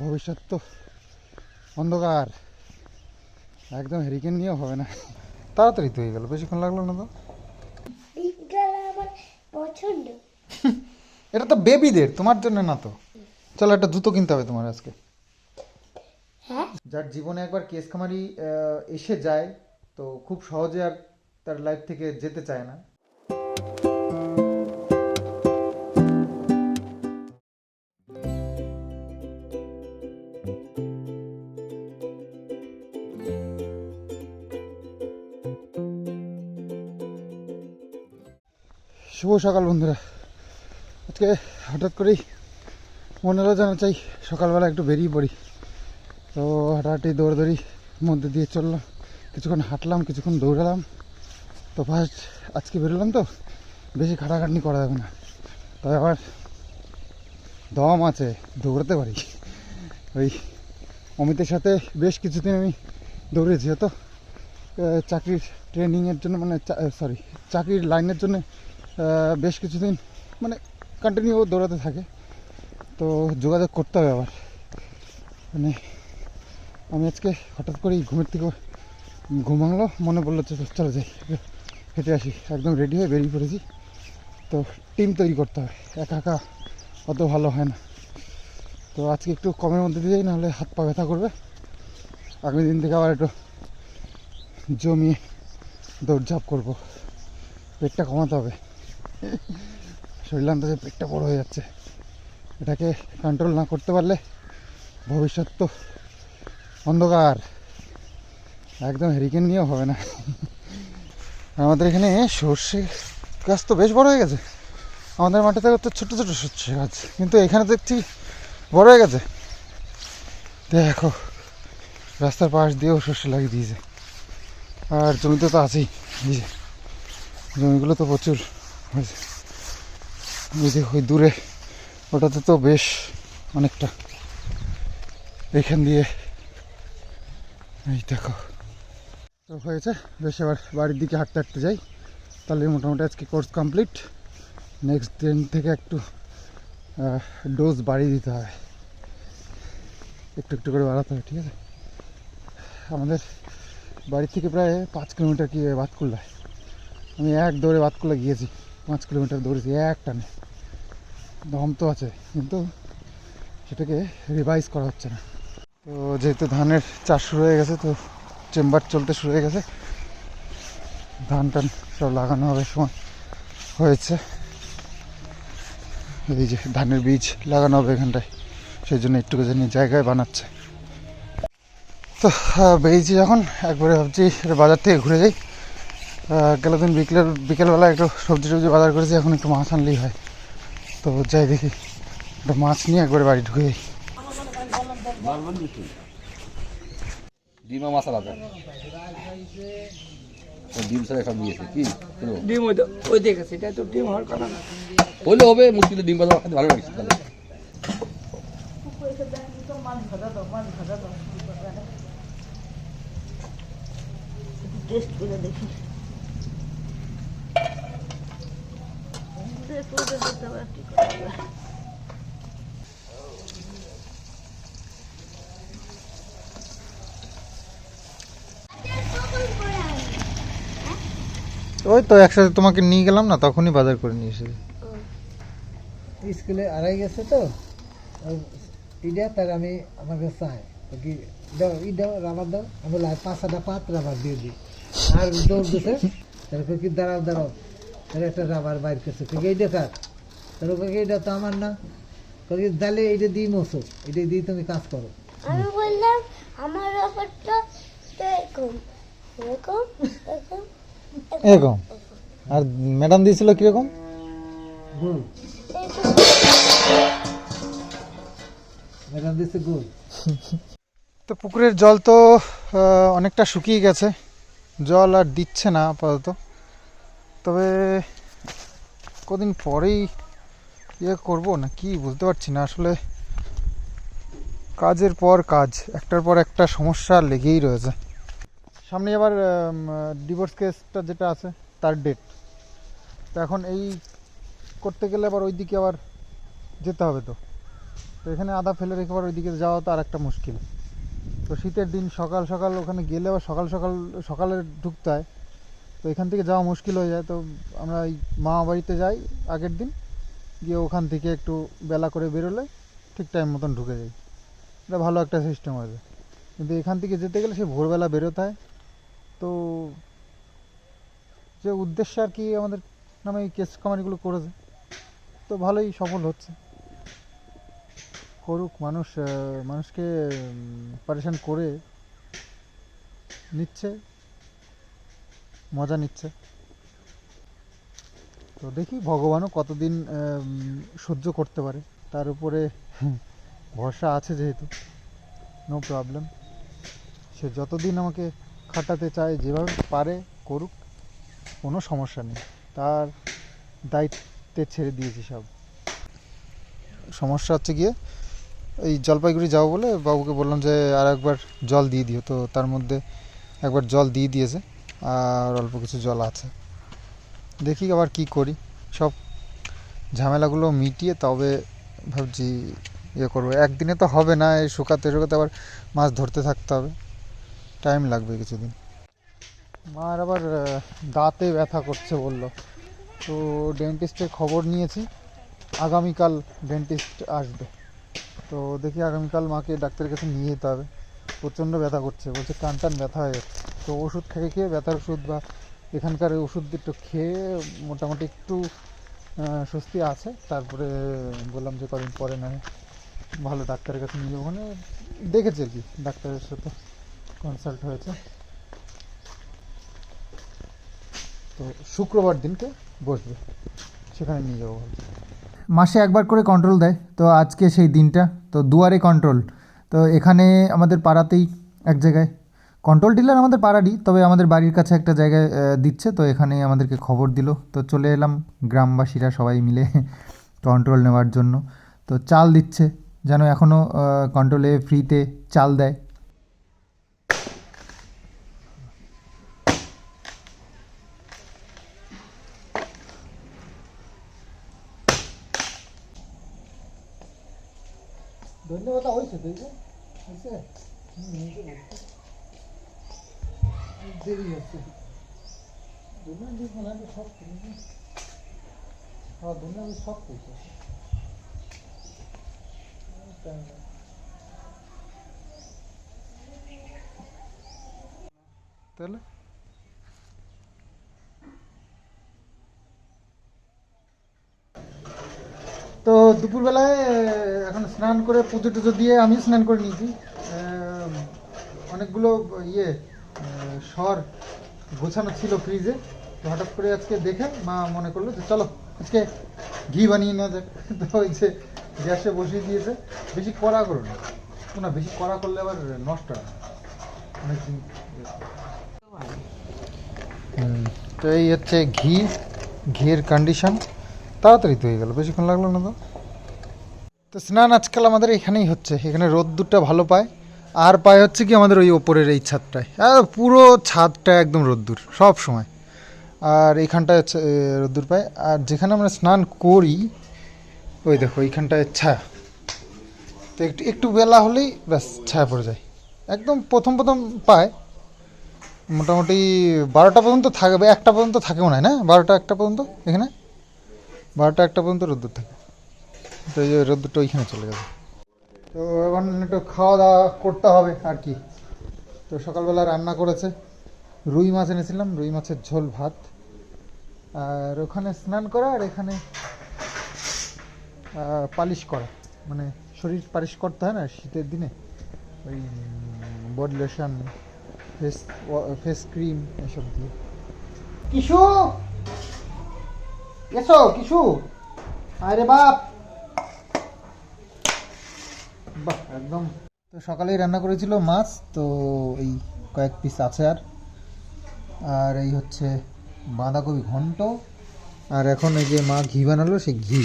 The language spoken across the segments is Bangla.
ভবিষ্যৎ তো অন্ধকার। একদম হেরিকেন নিয়েও হবে না। তাড়াতাড়ি তো হয়ে গেল বেশিক্ষণ লাগল না তো? পছন্দ। এটা তো বেবিদের তোমার জন্য না তো? চলো একটা জুতো কিনতে হবে তোমার আজকে। হ্যাঁ? যার জীবনে একবার কেস খামারি এসে যায় তো খুব সহজে আর তার লাইফ থেকে যেতে চায় না। শুভ সকাল বন্ধুরা। আজকে হঠাৎ করেই মনে হলো যেন চাই সকালবেলা একটু বেরিয়ে পড়ি। তো হাঁটাহাঁটি দৌড়াদৌড়ি মধ্যে দিয়ে চললাম। কিছুক্ষণ হাঁটলাম কিছুক্ষণ দৌড়ালাম। তো ফার্স্ট আজকে বেরোলাম তো বেশি খাটাখাটনি করা যাবে না। তবে আবার দম আছে দৌড়াতে পারি। ওই অমিতের সাথে বেশ কিছুদিন আমি দৌড়েছি তো আহ, চাকরির ট্রেনিংয়ের জন্য মানে সরি চাকরির লাইনের জন্য বেশ কিছুদিন মানে কন্টিনিউ দৌড়াতে থাকে। তো যোগাযোগ করতে হবে আবার। মানে আমি আজকে হঠাৎ করেই ঘুমের থেকে ঘুম মনে পড়ল চলো যাই, হেঁটে আসি। একদম রেডি হয়ে বেরিয়ে পড়েছি। তো টিম তৈরি করতে হবে। একা একা অত ভালো হয় না। তো আজকে একটু কমের মধ্যে দিয়ে যাই, নাহলে হাত পা ব্যথা করবে। আগামী দিন থেকে আবার একটু জমিয়ে দৌড়ঝাঁপ করব। পেটটা কমাতে হবে। শরীর আন্দাজে পেটটা বড় হয়ে যাচ্ছে, এটাকে কন্ট্রোল না করতে পারলে ভবিষ্যৎ তো অন্ধকার। একদম হেরিকেন নিয়েও হবে না। আমাদের এখানে সর্ষে গাছ তো বেশ বড় হয়ে গেছে। আমাদের মাঠে তো ছোট ছোট সর্ষে গাছ, কিন্তু এখানে দেখছি বড় হয়ে গেছে। দেখো, রাস্তার পাশ দিয়েও সর্ষে লাগিয়ে দিয়েছে। আর জমিতে তো আছেই জমিগুলো তো প্রচুর। ওই যে, ওই দূরে, ওটাতে তো বেশ অনেকটা। এখান দিয়ে, এই দেখো। তো হয়েছে, বেশ এবার বাড়ির দিকে হাঁটতে হাঁটতে যাই। তাহলে মোটামুটি আজকে কোর্স কমপ্লিট নেক্সট দিন থেকে একটু ডোজ বাড়িয়ে দিতে হবে একটু একটু করে বাড়াতে হবে ঠিক আছে? আমাদের বাড়ি থেকে প্রায় পাঁচ কিলোমিটার কি বাতকুল্লায়। আমি এক দৌড়ে বাতকুল্লা গিয়েছি। পাঁচ কিলোমিটার দৌড়েছি, এক টানে। দম তো আছে, কিন্তু সেটাকে রিভাইজ করা হচ্ছে না। তো যেহেতু ধানের চাষ শুরু হয়ে গেছে, তো চেম্বার চলতে শুরু হয়ে গেছে। ধান টান সব লাগানো হবে, সময় হয়েছে। এই যে ধানের বীজ লাগানো হবে এখানটায়, সেই জন্য একটু জায়গায় বানাচ্ছে। তো বেরিয়েছি যখন একবারে ভাবছি বাজার থেকে ঘুরে যাই। গেল দিন বিকেলের বিকেলবেলা একটু সবজি টবজি বাজার করেছি এখন একটু মাছ আনলেই হয়। তো যাই দেখি একটা মাছ নিয়ে একবারে বাড়ি ঢুকে যাই। ডিমা মশলা দেন ডিম ছাড়া সব কি? ডিম ওই তো- ওই দেখেছে এটা তো ডিম হওয়ার কথা না। হইলে হবে মুশকিলে ডিম বাজার খেতে ভালো লাগছে তাহলে টেস্ট করে দেখি। ওই তো একসাথে তোমাকে নিয়ে গেলাম না, তখনই বাজার করে নিয়ে এসেছি। স্কুলে আড়াই গেছে তো ইডা তার আমি আমার কাছে চাই কি দাও, ই দাও, রাবার দাও, আমি পাঁচ পাঁচটা পাঁচ রাবার দিয়ে দিই। আর দৌড় দিছে, তারপর কি দাঁড়াও দাঁড়াও। তার একটা রাবার বাইর করছে। কি এইটা কার তারপর কি এটা তো আমার না। কি দালে এইটা দিই মশো এটা দিয়ে তুমি কাজ করো। আমি বললাম আমার ব্যাপারটা এরকম এরকম এরকম এরকম? আর ম্যাডাম দিয়েছিল কীরকম? গোল। ম্যাডাম দিচ্ছে গোল। তো পুকুরের জল তো অনেকটা শুকিয়ে গেছে। জল আর দিচ্ছে না আপাতত। তবে কদিন পরেই ইয়ে করব না কি বুঝতে পারছি না। আসলে কাজের পর কাজ, একটার পর একটা সমস্যা লেগেই রয়েছে। সামনে আবার ডিভোর্স কেসটা যেটা আছে, তার ডেট তো এখন এই করতে গেলে আবার ওই দিকে আবার যেতে হবে তো। তো এখানে আদা ফেলে রেখে আবার ওইদিকে যাওয়া তো আর একটা মুশকিল। তো শীতের দিন সকাল সকাল ওখানে গেলে আবার সকাল সকাল, সকালে ঢুকতে হয়। তো এখান থেকে যাওয়া মুশকিল হয়ে যায়। তো আমরা এই মামা বাড়িতে যাই আগের দিন। গিয়ে ওখান থেকে একটু বেলা করে বেরোলে ঠিক টাইম মতন ঢুকে যাই। এটা ভালো একটা সিস্টেম আছে কিন্তু এখান থেকে যেতে গেলে সে ভোরবেলা বেরোতে হয়। তো যে উদ্দেশ্যে আর কি আমাদের নামে এই কেস কামারিগুলো করেছে, তো ভালোই সফল হচ্ছে। করুক মানুষ মানুষকে পারেশান করে নিচ্ছে। মজা নিচ্ছে। তো দেখি ভগবানও কতদিন সহ্য করতে পারে। তার উপরে ভরসা আছে যেহেতু। নো প্রবলেম সে যতদিন আমাকে খাটাতে চায়, যেভাবে পারে, করুক, কোনো সমস্যা নেই। তার দায়িত্বে ছেড়ে দিয়েছি সব। সমস্যা হচ্ছে গিয়ে, এই জলপাইগুড়ি যাব বলে বাবুকে বললাম যে, আর একবার জল দিয়ে দিও। তো তার মধ্যে একবার জল দিয়ে দিয়েছে। আর অল্প কিছু জল আছে। দেখি আবার কি করি। সব ঝামেলাগুলো মিটিয়ে তবে ভাবছি ইয়ে করব। একদিনে তো হবে না, এই শুকাতে শুকাতে আবার মাছ ধরতে থাকতে হবে। টাইম লাগবে কিছুদিন। মার আবার দাঁতে ব্যথা করছে বলল। তো ডেন্টিস্টের খবর নিয়েছি। আগামীকাল ডেন্টিস্ট আসবে। তো দেখি আগামীকাল মাকে ডাক্তারের কাছে নিয়ে যেতে হবে। প্রচণ্ড ব্যথা করছে। বলছে কান টান ব্যথা হয়ে যাচ্ছে। তো ওষুধ খেয়ে খেয়ে ব্যথার ওষুধ বা এখানকার ওষুধ একটু খেয়ে মোটামুটি একটু স্বস্তি আছে। তারপরে বললাম যে কদিন পরে না হয় ভালো ডাক্তারের কাছে নিয়ে ওখানে দেখেছে আর কি, ডাক্তারের সাথে কনসাল্ট হয়েছে। তো শুক্রবার দিনকে বসবে, সেখানে নিয়ে যাব মাসে একবার করে কন্ট্রোল দেয়, তো আজকে সেই দিনটা, তো দুয়ারে কন্ট্রোল তো এখানে আমাদের পাড়াতেই এক জায়গায় কন্ট্রোল ডিলার আমাদের পাড়ারই, তবে আমাদের বাড়ির কাছে একটা জায়গায় দিচ্ছে, তো এখানেই আমাদেরকে খবর দিল। তো চলে এলাম গ্রামবাসীরা সবাই মিলে কন্ট্রোল নেওয়ার জন্য। তো চাল দিচ্ছে, যেন এখনও কন্ট্রোলে ফ্রিতে চাল দেয়। ধন্যবাদ হয়েছে তো দেরি হচ্ছে ধন্যবাদ সব হ্যাঁ ধন্যবাদ সব পেয়েছে তাহলে? তো দুপুরবেলায় আহ, এখন স্নান করে পুজো টুজো দিয়ে আমি স্নান করে নিয়েছি। আহ, অনেকগুলো ইয়ে আহ, সর গোছানো ছিল ফ্রিজে তো হঠাৎ করে আজকে দেখে মা মনে করল যে চলো, আজকে ঘি বানিয়ে নেওয়া যাক। তো ওই যে গ্যাসে বসিয়ে দিয়েছে। বেশি কড়া করো না। না, বেশি কড়া করলে আবার নষ্ট হয় তো এই হচ্ছে ঘি, ঘিয়ের কন্ডিশন তাড়াতাড়ি তো হয়ে গেল বেশিক্ষণ লাগল না তো। তো স্নান আজকাল আমাদের এখানেই হচ্ছে। এখানে রোদ্দুরটা ভালো পায়। আর পায় হচ্ছে কি আমাদের ওই ওপরের এই ছাদটায়। পুরো ছাদটা একদম রোদ্দুর, সব সময়। আর এইখানটায় হচ্ছে রোদ্দুর পায়। আর যেখানে আমরা স্নান করি, ওই দেখো, এইখানটায় ছায়া তো একটু একটু বেলা হলেই ব্যাস ছায়া পড়ে যায়। একদম প্রথম প্রথম পায়। মোটামুটি বারোটা পর্যন্ত থাকবে, একটা পর্যন্ত থাকে মনে হয় না? বারোটা, একটা পর্যন্ত এখানে? বারোটা, একটা পর্যন্ত রোদ্দুর থাকে। তো এই রোদ্দুরটা ওইখানে চলে যাবে তো এখন একটু খাওয়া দাওয়া করতে হবে আর কি। তো সকালবেলা রান্না করেছে। রুই মাছ এনেছিলাম, রুই মাছের ঝোল, ভাত। আর ওখানে স্নান করা আর এখানে পালিশ করা। মানে শরীর পালিশ করতে হয় না শীতের দিনে। ওই, body lotion, face face cream এসব দিয়ে। কিশু! এসো, কিশু! আরে বাপ! বাহ একদম। তো সকালেই রান্না করেছিল মাছ তো এই কয়েক পিস আছে আর। আর এই হচ্ছে বাঁধাকপি ঘন্ট আর এখন এই যে মা ঘি বানালো সেই ঘি।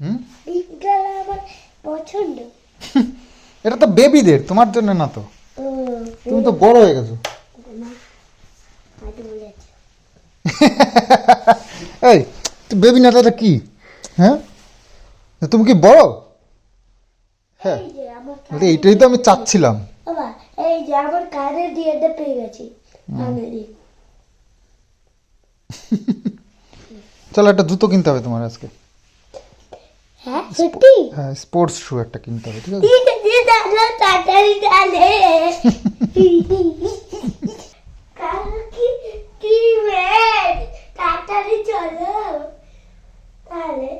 হুম? পছন্দ। এটা তো বেবিদের তোমার জন্য না তো? তুমি তো বড় হয়ে গেছো। এই বেবি না তাহলে কি? হ্যাঁ? তুমি কি বড়? হ্যাঁ। এইটাই তো আমি চাচ্ছিলাম। এই যে আমার কানের দিয়েটা পেয়ে গেছি। চলো একটা জুতো কিনতে হবে তোমার আজকে। হ্যাঁ সত্যি? হ্যাঁ স্পোর্টস শু একটা কিনতে হবে ঠিক আছে? তাড়াতাড়ি তাহলে কি কি তাড়াতাড়ি চলো। তাহলে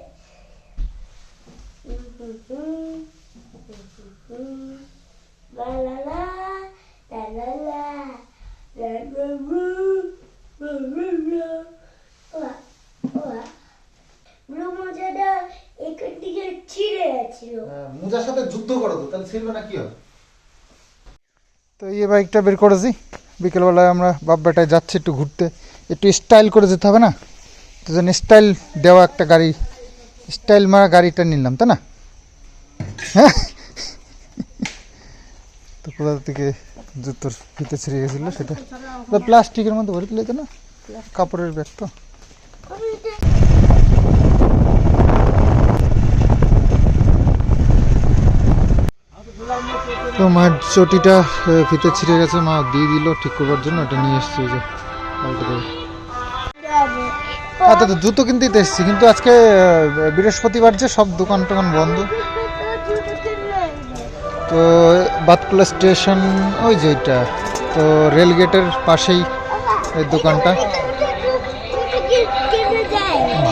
La la la, la la la, la la la, la la la. ওয়া, ওয়া। ব্লু মোজাটা এখান থেকে ছিঁড়ে গেছিল মোজার সাথে যুদ্ধ করো তো তাহলে ছিলবে না কি হবে তো বাইকটা বের করেছি। বিকেলবেলায় আমরা বাপ বেটায় যাচ্ছি একটু ঘুরতে। একটু স্টাইল করে যেতে হবে না? তো জন্য স্টাইল দেওয়া একটা গাড়ি স্টাইল মারা গাড়িটা নিলাম, তাই না? হ্যাঁ? তো কোথা থেকে জুতোর ফিতে ছিঁড়ে গেছিল সেটা। প্লাস্টিকের মধ্যে ভরে দিলে তো না? কাপড়ের ব্যাগ তো। তো মায়ের চটিটা ফিতে ছিঁড়ে গেছে। মা, দিয়ে দিল, ঠিক করবার জন্য এটা নিয়ে এসছি যে আচ্ছা তো জুতো কিনতেই তো এসছি, কিন্তু আজকে বৃহস্পতিবার যে সব দোকান টোকান বন্ধ। তো, বাতকুলা স্টেশন, ওই যে এটা, তো রেল গেটের পাশেই এই দোকানটা।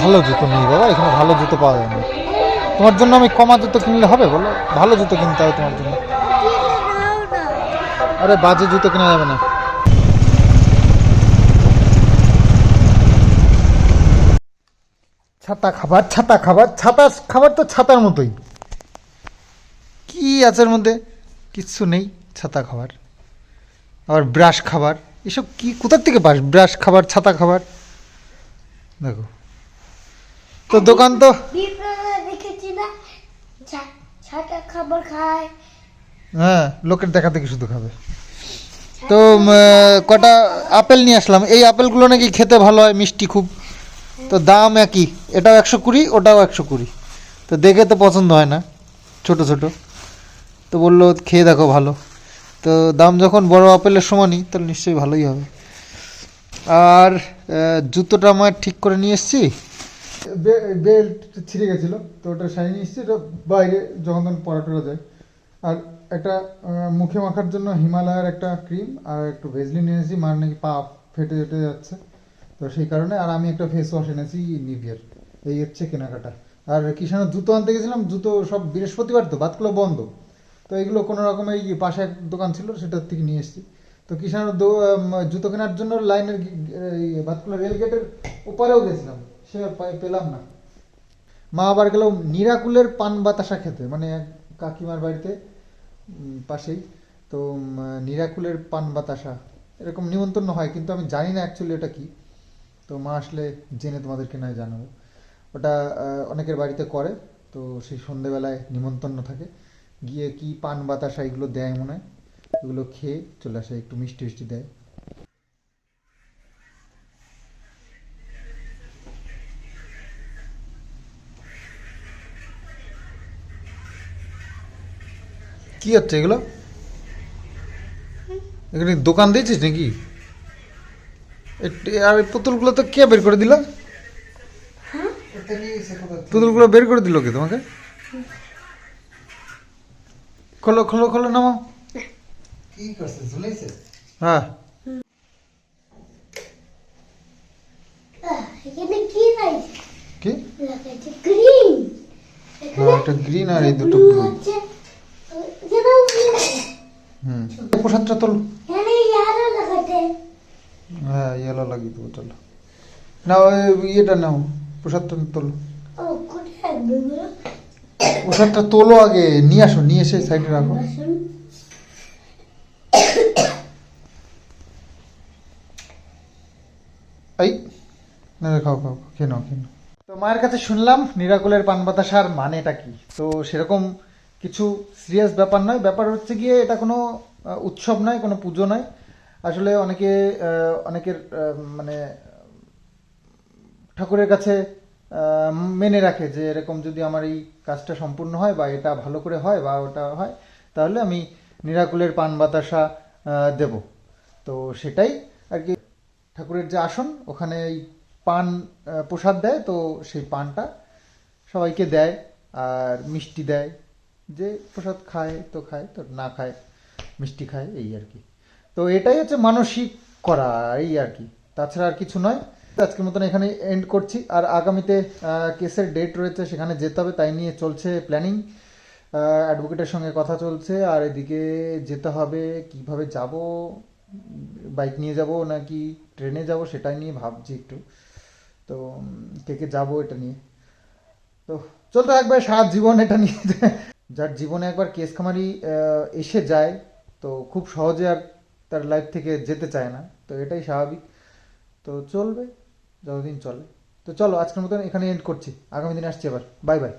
ভালো জুতো নেই বাবা, এখানে ভালো জুতো পাওয়া যায় না। তোমার জন্য আমি কমা জুতো কিনলে হবে বলো? ভালো জুতো কিনতে হবে তোমার জন্য। আরে বাজে জুতো কেনা যাবে না। ছাতা খাবার ছাতা খাবার ছাতা খাবার তো ছাতার মতোই। কি আছে এর মধ্যে? কিচ্ছু নেই, ছাতা খাবার। আবার ব্রাশ খাবার, এসব কি, কোথার থেকে পাস ব্রাশ খাবার, ছাতা খাবার? দেখো। তো দোকান তো বিপ্লবে দেখেছি না, ছা- খাবার খায়। হ্যাঁ লোকের দেখা দেখি শুধু খাবে। তো কটা আপেল নিয়ে আসলাম। এই আপেলগুলো নাকি খেতে ভালো হয় মিষ্টি খুব। তো দাম একই। এটাও একশো কুড়ি ওটাও একশো কুড়ি। তো দেখে তো পছন্দ হয় না ছোট ছোট। তো বলল খেয়ে দেখো ভালো। তো দাম যখন বড় আপেলের সমানই তাহলে নিশ্চয়ই ভালোই হবে। আর জুতোটা আমার ঠিক করে নিয়ে এসেছি। বেল্ট ছিঁড়ে গেছিল তো ওটা সারিয়ে নিয়ে এসেছি ওটা বাইরে যখন তখন পরা টরা যায়। আর একটা মুখে মাখার জন্য হিমালয়ের একটা ক্রিম আর একটু ভেজলিন এনেছি মার নাকি পা ফেটে ফেটে যাচ্ছে। তো সেই কারণে, আর আমি একটা ফেস ওয়াশ এনেছি নিভিয়ার, এই হচ্ছে কেনাকাটা। আর কিষানের জুতো আনতে গেছিলাম, জুতো সব বৃহস্পতিবার তো বাদগুলো বন্ধ। তো এগুলো কোনো রকম এই পাশে এক দোকান ছিল, সেটার থেকে নিয়ে এসেছি। তো কিষানের জুতো কেনার জন্য লাইনের বাতকুলা রেল গেটের ওপারেও গেছিলাম, সে পেলাম না। মা আবার গেল নিরাকুলের পান বাতাসা খেতে মানে কাকিমার বাড়িতে পাশেই। তো নিরাকুলের পান বাতাসা। এরকম নিমন্ত্রণ হয়, কিন্তু আমি জানি না অ্যাকচুয়ালি ওটা কি। তো মা আসলে জেনে তোমাদেরকে নয় জানাব। ওটা অনেকের বাড়িতে করে, তো সেই সন্ধেবেলায় নিমন্ত্রণ থাকে। গিয়ে কি পান বাতাসা এগুলো দেয় মনে হয়? এগুলো খেয়ে চলে আসে, একটু মিষ্টি মিষ্টি দেয়। কি হচ্ছে এগুলো? এখানে দোকান দিয়েছিস নাকি? আর পুতুলগুলো তো কে বের করে দিল? পুতুলগুলো বের করে দিল কে তোমাকে? খোলো খোলো খোলো নামো কি করছে হ্যাঁ। কি লাগাইছে কি? গ্রিন হ্যাঁ এটা গ্রিন আর এই দুটো প্রসাদটা হ্যাঁ ইয়েলো লাগিয়ে দেবো চলো। নাও এই ইয়েটা নাও প্রসাদটা তোলো? প্রসাদটা আগে নিয়ে আসো নিয়ে এসে সাইডে রাখো। এই না খাও খাও খাও, খেয়ে নাও খেয়ে নাও। তো মায়ের কাছে শুনলাম নিরাকুলের পান বাতাসার মানেটা কি? তো সেরকম কিছু সিরিয়াস ব্যাপার নয়। ব্যাপার হচ্ছে গিয়ে এটা কোনো উৎসব নয়, কোনো পুজো নয়। আসলে অনেকে অনেকের মানে ঠাকুরের কাছে মেনে রাখে যে এরকম যদি আমার এই কাজটা সম্পূর্ণ হয় বা এটা ভালো করে হয় বা ওটা হয়, তাহলে আমি নিরাকুলের পান বাতাসা দেব। তো সেটাই আর কি। ঠাকুরের যে আসন, ওখানে এই পান প্রসাদ দেয়, তো সেই পানটা সবাইকে দেয় আর মিষ্টি দেয়। যে প্রসাদ খায়, তো খায়, তো না খায়, মিষ্টি খায়, এই আর কি। তো এটাই হচ্ছে মানসিক করা, এই আর কি। তাছাড়া আর কিছু নয়। আজকের মতন এখানে এন্ড করছি। আর আগামীতে কেসের ডেট রয়েছে, সেখানে যেতে হবে, তাই নিয়ে চলছে প্ল্যানিং অ্যাডভোকেটের সঙ্গে কথা চলছে। আর এদিকে যেতে হবে, কীভাবে যাব? বাইক নিয়ে যাব নাকি ট্রেনে যাব, সেটাই নিয়ে ভাবছি একটু। তো কে কে যাব এটা নিয়ে। তো, চলতে থাকবে সারা জীবন এটা নিয়ে। যার জীবনে একবার কেস খামারি এসে যায়, তো খুব সহজে আর তার লাইফ থেকে যেতে চায় না। তো এটাই স্বাভাবিক। তো চলবে, যতদিন চলে। তো চলো, আজকের মতন এখানে এন্ড করছি। আগামী দিন আসছি আবার। Bye bye